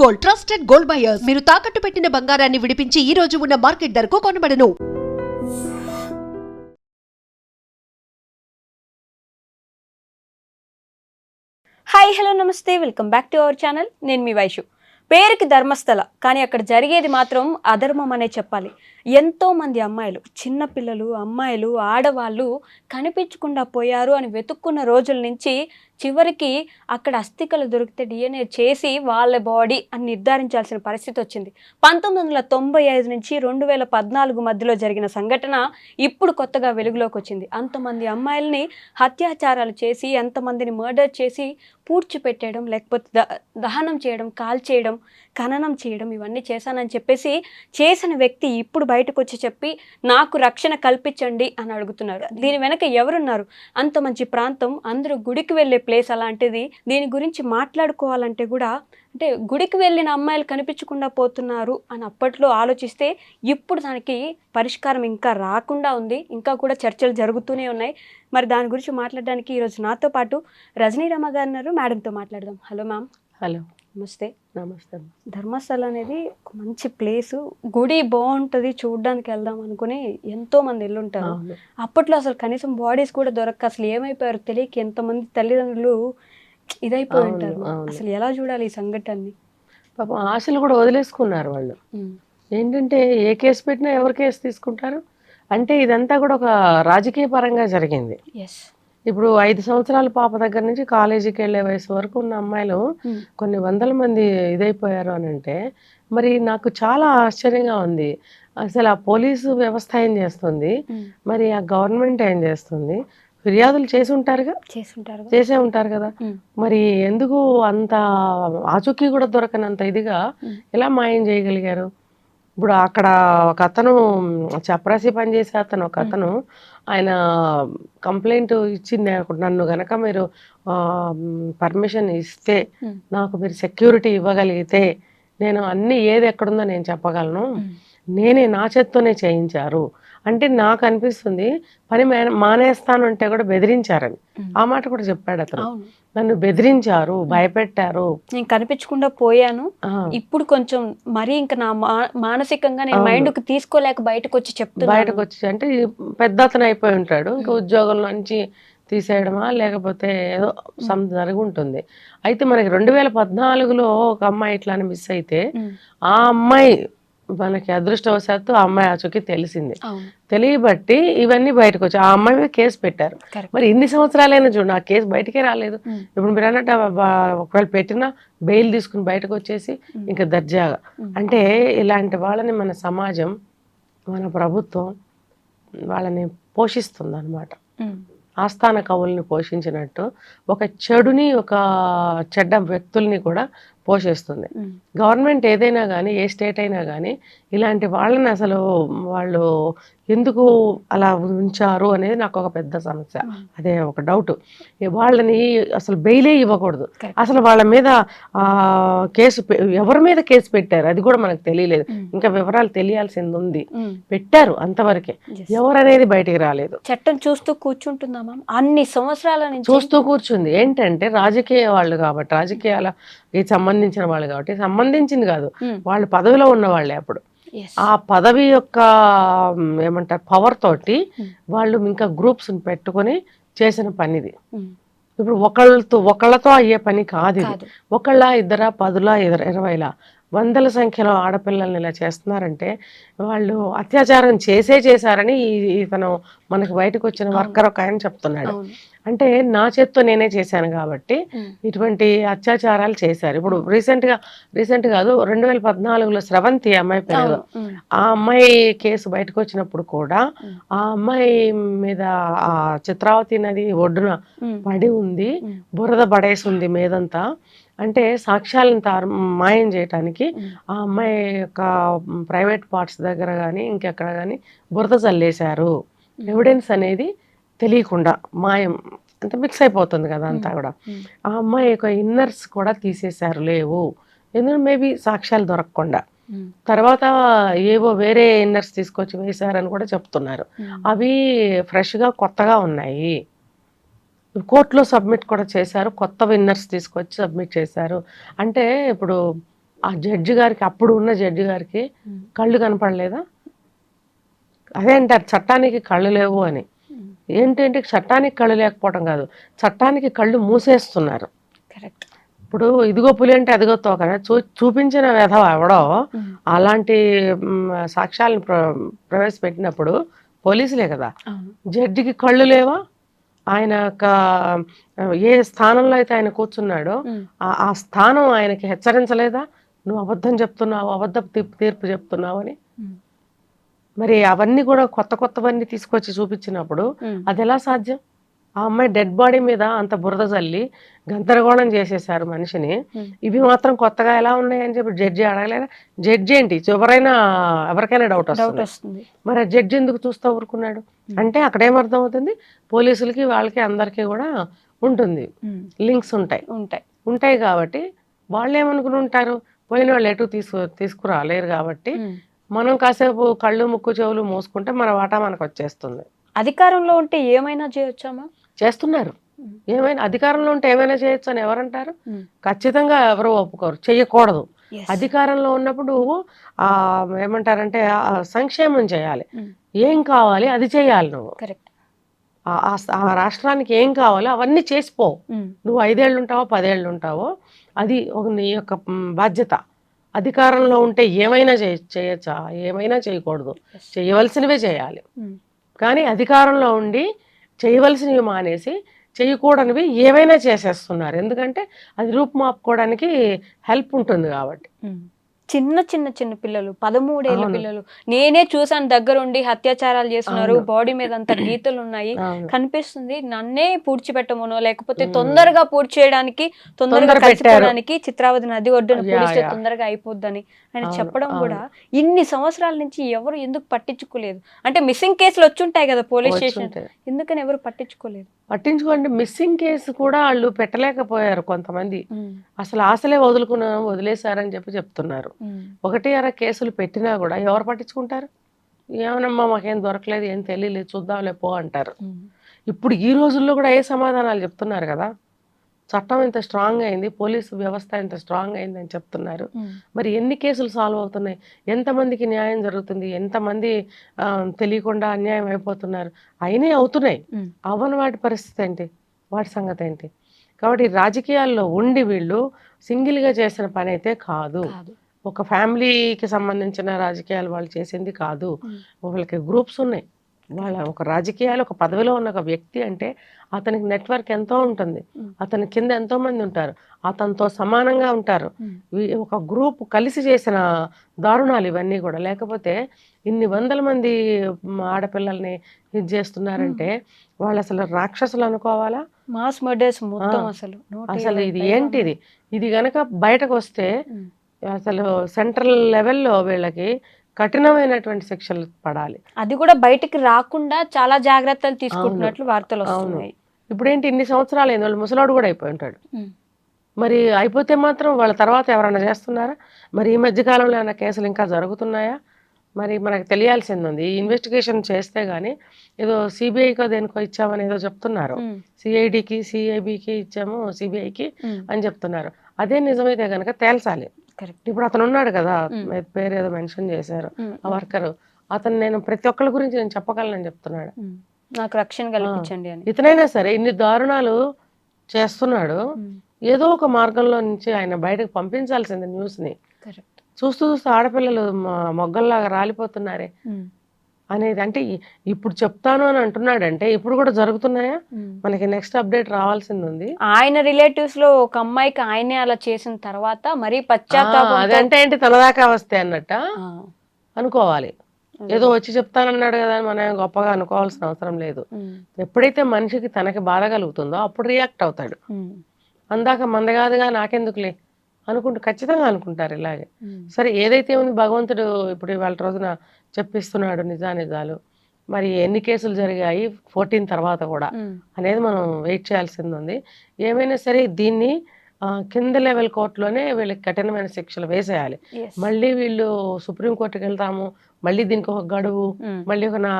Gold trusted gold buyers మీరు తాకట్టు పెట్టిన బంగారాన్ని విడిపించి ఈ రోజు ఉన్న మార్కెట్ ధరకు కొనబడను. హాయ్ హలో నమస్తే. Welcome back to our channel నేను మీ వైషు. పేరుకి ధర్మస్థల కానీ అక్కడ జరిగేది మాత్రం అధర్మం అనే చెప్పాలి. ఎంతో మంది అమ్మాయిలు చిన్నపిల్లలు అమ్మాయిలు ఆడవాళ్ళు కనిపించకుండా పోయారు అని వెతుక్కున్న రోజుల నుంచి చివరికి అక్కడ అస్థికలు దొరికితే డిఎన్ఏ చేసి వాళ్ళ బాడీ అని నిర్ధారించాల్సిన పరిస్థితి వచ్చింది. పంతొమ్మిది వందల తొంభై ఐదు నుంచి రెండు వేల పద్నాలుగు మధ్యలో జరిగిన సంఘటన ఇప్పుడు కొత్తగా వెలుగులోకి వచ్చింది. అంతమంది అమ్మాయిల్ని హత్యాచారాలు చేసి ఎంతమందిని మర్డర్ చేసి పూడ్చిపెట్టేయడం లేకపోతే ద దహనం చేయడం కాల్ చేయడం ఖననం చేయడం ఇవన్నీ చేశానని చెప్పేసి చేసిన వ్యక్తి ఇప్పుడు బయటకు వచ్చి చెప్పి నాకు రక్షణ కల్పించండి అని అడుగుతున్నారు. దీని వెనక ఎవరున్నారు? అంత మంచి ప్రాంతం అందరూ గుడికి వెళ్ళే ప్లేస్ అలాంటిది. దీని గురించి మాట్లాడుకోవాలంటే కూడా అంటే గుడికి వెళ్ళిన అమ్మాయిలు కనిపించకుండా పోతున్నారు అని అప్పట్లో ఆలోచిస్తే ఇప్పుడు దానికి పరిష్కారం ఇంకా రాకుండా ఉంది. ఇంకా కూడా చర్చలు జరుగుతూనే ఉన్నాయి. మరి దాని గురించి మాట్లాడడానికి ఈరోజు నాతో పాటు రజనీ గారు ఉన్నారు. మేడంతో మాట్లాడదాం. Hello ma'am. హలో. నమస్తే నమస్తే. ధర్మస్థల అనేది ఒక మంచి ప్లేసు గుడి బాగుంటుంది చూడడానికి వెళ్దాం అనుకుని ఎంతో మంది వెళ్ళుంటారు అప్పట్లో అసలు కనీసం బాడీస్ కూడా దొరక్క అసలు ఏమైపోయారు తెలియక ఎంతమంది తల్లిదండ్రులు ఇదైపోయి ఉంటారు. అసలు ఎలా చూడాలి ఈ సంఘటనని? పాపం ఆశలు కూడా వదిలేసుకున్నారు వాళ్ళు. ఏంటంటే ఏ కేసు పెట్టినా ఎవరు కేసు తీసుకుంటారు? అంటే ఇదంతా కూడా ఒక రాజకీయ పరంగా జరిగింది. ఎస్ ఇప్పుడు ఐదు సంవత్సరాల పాప దగ్గర నుంచి కాలేజీకి వెళ్ళే వయసు వరకు ఉన్న అమ్మాయిలు కొన్ని వందల మంది ఇదైపోయారు అని అంటే మరి నాకు చాలా ఆశ్చర్యంగా ఉంది. అసలు ఆ పోలీసు వ్యవస్థ ఏం చేస్తుంది? మరి ఆ గవర్నమెంట్ ఏం చేస్తుంది? ఫిర్యాదులు చేసి ఉంటారుగా? చేస్తుంటారు చేసే ఉంటారు కదా. మరి ఎందుకు అంత ఆచూకీ కూడా దొరకనంత ఇదిగా. ఎలా మాయం చేయగలిగారు? ఇప్పుడు అక్కడ ఒక అతను చపరాసి పనిచేసే అతను ఒక అతను ఆయన కంప్లైంట్ ఇచ్చింది. నన్ను గనక మీరు పర్మిషన్ ఇస్తే. నాకు మీరు సెక్యూరిటీ ఇవ్వగలిగితే నేను అన్ని ఏది ఎక్కడుందో నేను చెప్పగలను నేనే నా చేత్తోనే చేయించారు అంటే నాకు అనిపిస్తుంది పని మానే- మానేస్తాను అంటే కూడా బెదిరించారని. ఆ మాట కూడా చెప్పాడు అతను. నన్ను బెదిరించారు భయపెట్టారు. నేను కనిపించకుండా పోయాను. ఇప్పుడు కొంచెం మరీ ఇంకా నా మానసికంగా నేను అవును. మైండ్కు తీసుకోలేక బయటకు వచ్చి చెప్తున్నాను. బయటకు వచ్చి అంటే పెద్ద అతను అయిపోయి ఉంటాడు. ఇంకా ఉద్యోగం నుంచి తీసేయడమా లేకపోతే ఏదో సమ్ జరిగి ఉంటుంది. అయితే మనకి రెండు వేల పద్నాలుగులో ఒక అమ్మాయి ఇట్లా మిస్ అయితే. ఆ అమ్మాయి మనకి అదృష్టవశాత్తు ఆ అమ్మాయి ఆచూకీ తెలిసింది తెలియబట్టి ఇవన్నీ బయటకు వచ్చి ఆ అమ్మాయి మీద కేసు పెట్టారు మరి ఇన్ని సంవత్సరాలైనా చూడండి ఆ కేసు బయటకే రాలేదు. ఇప్పుడు మీరు అన్నట్టు ఒకవేళ పెట్టినా బెయిల్ తీసుకుని బయటకు వచ్చేసి. ఇంకా దర్జాగా. అంటే ఇలాంటి వాళ్ళని మన సమాజం మన ప్రభుత్వం వాళ్ళని పోషిస్తుంది అనమాట. ఆస్థాన కవుల్ని పోషించినట్టు ఒక చెడుని ఒక చెడ్డ వ్యక్తుల్ని కూడా పోషిస్తుంది. గవర్నమెంట్ ఏదైనా కానీ ఏ స్టేట్ అయినా కానీ ఇలాంటి వాళ్ళని అసలు వాళ్ళు ఎందుకు అలా ఉంచారు అనేది నాకు ఒక పెద్ద సమస్య. అదే ఒక డౌట్ వాళ్ళని అసలు బెయిలే ఇవ్వకూడదు. అసలు వాళ్ళ మీద ఆ కేసు ఎవరి మీద కేసు పెట్టారు అది కూడా మనకు తెలియలేదు. ఇంకా వివరాలు తెలియాల్సింది ఉంది. పెట్టారు అంతవరకే. ఎవరనేది బయటికి రాలేదు చట్టం చూస్తూ కూర్చుంటుందా మ్యామ్ అన్ని సంవత్సరాల నుంచి చూస్తూ కూర్చుంది ఏంటంటే రాజకీయ వాళ్ళు కాబట్టి రాజకీయాలకి సంబంధించిన వాళ్ళు కాబట్టి సంబంధించింది కాదు. వాళ్ళు పదవిలో ఉన్న వాళ్ళే అప్పుడు. ఆ పదవి యొక్క ఏమంటారు పవర్ తోటి. వాళ్ళు ఇంకా గ్రూప్స్ పెట్టుకొని చేసిన పనిది. ఇప్పుడు ఒకళ్ళతో ఒకళ్ళతో అయ్యే పని కాదు ఇది ఒకళ్ళ ఇద్దర పదుల ఇద్దరు ఇరవైలా వందల సంఖ్యలో ఆడపిల్లల్ని ఇలా చేస్తున్నారంటే వాళ్ళు అత్యాచారం చేసే చేశారని ఈ- ఇతను మనకు బయటకు వచ్చిన వర్కర్ ఒక ఆయన చెప్తున్నాడు అంటే నా చేత్తో నేనే చేశాను కాబట్టి. ఇటువంటి అత్యాచారాలు చేశారు ఇప్పుడు రీసెంట్గా రీసెంట్ కాదు రెండు వేల పద్నాలుగులో స్రవంతి అమ్మాయి పేరు. ఆ అమ్మాయి కేసు బయటకు వచ్చినప్పుడు కూడా. ఆ అమ్మాయి మీద ఆ చిత్రావతి నది ఒడ్డున. పడి ఉంది. బురద పడేసి ఉంది మీదంతా అంటే సాక్ష్యాలను తారు మాయం చేయటానికి. ఆ అమ్మాయి యొక్క ప్రైవేట్ పార్ట్స్ దగ్గర కానీ ఇంకెక్కడ కానీ బురద చల్లేశారు ఎవిడెన్స్ అనేది తెలియకుండా మాయం అంటే మిక్స్ అయిపోతుంది కదా అంతా కూడా. ఆ అమ్మాయి యొక్క ఇన్నర్స్ కూడా తీసేశారు లేవు ఎందుకంటే మేబీ సాక్ష్యాలు దొరకకుండా. తర్వాత ఏవో వేరే ఇన్నర్స్ తీసుకొచ్చి వేశారని కూడా చెప్తున్నారు. అవి ఫ్రెష్గా కొత్తగా ఉన్నాయి కోర్టులో సబ్మిట్ కూడా చేశారు. కొత్త విన్నర్స్ తీసుకొచ్చి సబ్మిట్ చేశారు. అంటే ఇప్పుడు ఆ జడ్జి గారికి అప్పుడు ఉన్న జడ్జి గారికి కళ్ళు కనపడలేదా? అదే అంటారు చట్టానికి కళ్ళు లేవు అని. ఏంటంటే చట్టానికి కళ్ళు లేకపోవడం కాదు. చట్టానికి కళ్ళు మూసేస్తున్నారు. కరెక్ట్. ఇప్పుడు ఇదిగో పులి అంటే అదిగో తోకన చూ చూపించిన వ్యధ ఎవడో అలాంటి సాక్ష్యాలను ప్ర ప్రవేశపెట్టినప్పుడు పోలీసులే కదా? జడ్జికి కళ్ళు లేవా? ఆయన యొక్క ఏ స్థానంలో అయితే ఆయన కూర్చున్నాడో. ఆ ఆ స్థానం ఆయనకి హెచ్చరించలేదా నువ్వు అబద్ధం చెప్తున్నావు అబద్ధపు తీర్పు చెప్తున్నావు అని. మరి అవన్నీ కూడా కొత్త కొత్తవన్నీ తీసుకొచ్చి చూపించినప్పుడు. అది ఎలా సాధ్యం ఆ అమ్మాయి డెడ్ బాడీ మీద అంత బురద చల్లి గందరగోళం చేసేసారు మనిషిని. ఇవి మాత్రం కొత్తగా ఎలా ఉన్నాయని చెప్పి జడ్జి అడగలేదా? జడ్జి ఏంటి? ఎవరైనా ఎవరికైనా డౌట్ వస్తుంది. మరి ఆ జడ్జి ఎందుకు చూస్తూ ఊరుకున్నాడు? అంటే అక్కడ ఏమర్థం అవుతుంది పోలీసులకి వాళ్ళకి అందరికీ కూడా ఉంటుంది. లింక్స్ ఉంటాయి. ఉంటాయి. ఉంటాయి కాబట్టి వాళ్ళు ఏమనుకుని ఉంటారు? పోయిన వాళ్ళు ఎటు తీసుకు తీసుకురాలేరు కాబట్టి. మనం కాసేపు కళ్ళు ముక్కు చెవులు మూసుకుంటే మన వాటా మనకు వచ్చేస్తుంది. అధికారంలో ఉంటే ఏమైనా చేయొచ్చామా చేస్తున్నారు. ఏమైనా అధికారంలో ఉంటే ఏమైనా చేయొచ్చు అని ఎవరంటారు. ఖచ్చితంగా ఎవరు ఒప్పుకోరు చెయ్యకూడదు Yes. అధికారంలో ఉన్నప్పుడు ఆ ఏమంటారంటే సంక్షేమం చేయాలి. ఏం కావాలి అది చేయాలి నువ్వు కరెక్ట్ ఆ- రాష్ట్రానికి ఏం కావాలో అవన్నీ చేసిపో. నువ్వు ఐదేళ్ళు ఉంటావో పదేళ్ళు ఉంటావో అది ఒక నీ యొక్క బాధ్యత అధికారంలో ఉంటే ఏమైనా చేయ చేయొచ్చా ఏమైనా చేయకూడదు. చేయవలసినవే చేయాలి. కానీ అధికారంలో ఉండి చేయవలసినవి మానేసి చేయకూడనివి ఏవైనా చేసేస్తున్నారు. ఎందుకంటే అది రూపుమాపుకోవడానికి హెల్ప్ ఉంటుంది కాబట్టి. చిన్న చిన్న చిన్న పిల్లలు పదమూడేళ్ళ అవును. పిల్లలు నేనే చూసాను దగ్గరుండి అత్యాచారాలు చేస్తున్నారు. బాడీ మీద అంత గీతలు ఉన్నాయి. కనిపిస్తుంది నన్నే పూడ్చిపెట్టమనో లేకపోతే. తొందరగా పూడ్చి చేయడానికి తొందరగా. కలిసిపోవడానికి చిత్రావతి నది ఒడ్డున పూడిస్తే. తొందరగా అయిపోద్దని ఆయన చెప్పడం. కూడా ఇన్ని సంవత్సరాల నుంచి ఎవరు ఎందుకు పట్టించుకోలేదు అంటే మిస్సింగ్ కేసులు వచ్చుంటాయి కదా పోలీస్ స్టేషన్. ఎందుకని ఎవరు పట్టించుకోలేదు పట్టించుకోండి మిస్సింగ్ కేసు కూడా వాళ్ళు పెట్టలేకపోయారు కొంతమంది. అసలు ఆశలే వదులుకున్నా వదిలేశారని చెప్పి చెప్తున్నారు. ఒకటి అర కేసులు పెట్టినా కూడా ఎవరు పట్టించుకుంటారు? ఏమనమ్మా మాకేం దొరకలేదు ఏం తెలియలేదు చూద్దాంలే పో అంటారు. ఇప్పుడు ఈ రోజుల్లో కూడా ఏ సమాధానాలు చెప్తున్నారు కదా? చట్టం ఇంత స్ట్రాంగ్ అయింది పోలీసు వ్యవస్థ ఇంత స్ట్రాంగ్ అయింది అని చెప్తున్నారు. మరి ఎన్ని కేసులు సాల్వ్ అవుతున్నాయి? ఎంతమందికి న్యాయం జరుగుతుంది? ఎంతమంది తెలియకుండా అన్యాయం అయిపోతున్నారు? అయినా అవుతున్నాయి. అవ్వని వాటి పరిస్థితి ఏంటి? వాటి సంగతి ఏంటి? కాబట్టి రాజకీయాల్లో ఉండి వీళ్ళు సింగిల్గా చేసిన పని అయితే కాదు. ఒక ఫ్యామిలీకి సంబంధించిన రాజకీయాలు వాళ్ళు చేసింది కాదు. వాళ్ళకి గ్రూప్స్ ఉన్నాయి. వాళ్ళ ఒక రాజకీయాలు ఒక పదవిలో ఉన్న ఒక వ్యక్తి అంటే అతనికి నెట్వర్క్ ఎంతో ఉంటుంది. అతని కింద ఎంతో మంది ఉంటారు. అతనితో సమానంగా ఉంటారు. ఒక గ్రూప్ కలిసి చేసిన దారుణాలు ఇవన్నీ కూడా. లేకపోతే ఇన్ని వందల మంది ఆడపిల్లల్ని ఇది చేస్తున్నారంటే వాళ్ళు అసలు రాక్షసులు అనుకోవాలా? మాస్ మర్డర్స్ మొత్తం. అసలు. అసలు ఇది ఏంటిది ఇది? గనక బయటకు వస్తే. అసలు సెంట్రల్ లెవెల్లో వీళ్ళకి కఠినమైనటువంటి శిక్షలు పడాలి. అది కూడా బయటికి రాకుండా చాలా జాగ్రత్తలు తీసుకుంటున్నట్లు వార్తలు. వస్తున్నాయి. ఇప్పుడేంటి ఇన్ని సంవత్సరాలు అయింది వాళ్ళు ముసలాడు కూడా అయిపోయి ఉంటాడు. మరి అయిపోతే మాత్రం వాళ్ళ తర్వాత ఎవరైనా చేస్తున్నారా? మరి ఈ మధ్యకాలంలో ఏమైనా కేసులు ఇంకా జరుగుతున్నాయా? మరి మనకు తెలియాల్సింది ఉంది. ఈ ఇన్వెస్టిగేషన్ చేస్తే గానీ ఏదో సిబిఐకో దేనికో ఇచ్చామని ఏదో చెప్తున్నారు. సిఐడికి సిఐబికి ఇచ్చాము సిబిఐకి. అని చెప్తున్నారు. అదే నిజమైతే కనుక తేల్చాలి. కరెక్ట్ ఇప్పుడు అతను ఉన్నాడు కదా పేరు ఏదో మెన్షన్ చేశారు. ఆ వర్కర్. అతను నేను ప్రతి ఒక్కరి గురించి నేను చెప్పగలనని చెప్తున్నాడు. నాకు రక్షణ కల్పించండి అని. ఇతనైనా సరే ఇన్ని దారుణాలు చేస్తున్నాడు. ఏదో ఒక మార్గంలో నుంచి ఆయన బయటకు పంపించాల్సింది న్యూస్ని చూస్తూ చూస్తూ ఆడపిల్లలు మొగ్గల్లాగా రాలిపోతున్నారే. అనేది అంటే ఇప్పుడు చెప్తాను అని అంటున్నాడంటే ఇప్పుడు కూడా జరుగుతున్నాయా. మనకి నెక్స్ట్ అప్డేట్ రావాల్సింది ఉంది. ఆయన రిలేటివ్స్లో ఒక అమ్మాయికి ఆయనే అలా చేసిన తర్వాత మరీ పశ్చాత్తాపం అదంటే ఏంటి తలదాకా వస్తే అన్నట్ట? అనుకోవాలి. ఏదో వచ్చి చెప్తానన్నాడు కదా అని మనం గొప్పగా అనుకోవాల్సిన అవసరం లేదు. ఎప్పుడైతే మనిషికి తనకి బాధ కలుగుతుందో అప్పుడు రియాక్ట్ అవుతాడు. అందాక మందగాదుగా నాకెందుకులే? అనుకుంటూ ఖచ్చితంగా అనుకుంటారు ఇలాగే. సరే ఏదైతే ఉంది భగవంతుడు ఇప్పుడు ఇవాళ రోజున చెప్పిస్తున్నాడు నిజానిజాలు మరి ఎన్ని కేసులు జరిగాయి ఫోర్టీన్ తర్వాత కూడా అనేది మనం వెయిట్ చేయాల్సింది ఉంది. ఏమైనా సరే దీన్ని కింద లెవెల్ కోర్టులోనే వీళ్ళకి కఠినమైన శిక్షలు వేసేయాలి. మళ్ళీ వీళ్ళు సుప్రీంకోర్టుకి వెళ్తాము మళ్ళీ దీనికి ఒక గడువు మళ్ళీ ఒక నా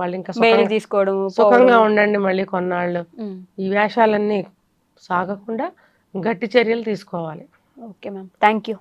వాళ్ళు ఇంకా తీసుకోవడం సుఖంగా ఉండండి మళ్ళీ కొన్నాళ్ళు. ఈ వేషాలన్నీ సాగకుండా గట్టి చర్యలు తీసుకోవాలి. Okay ma'am thank you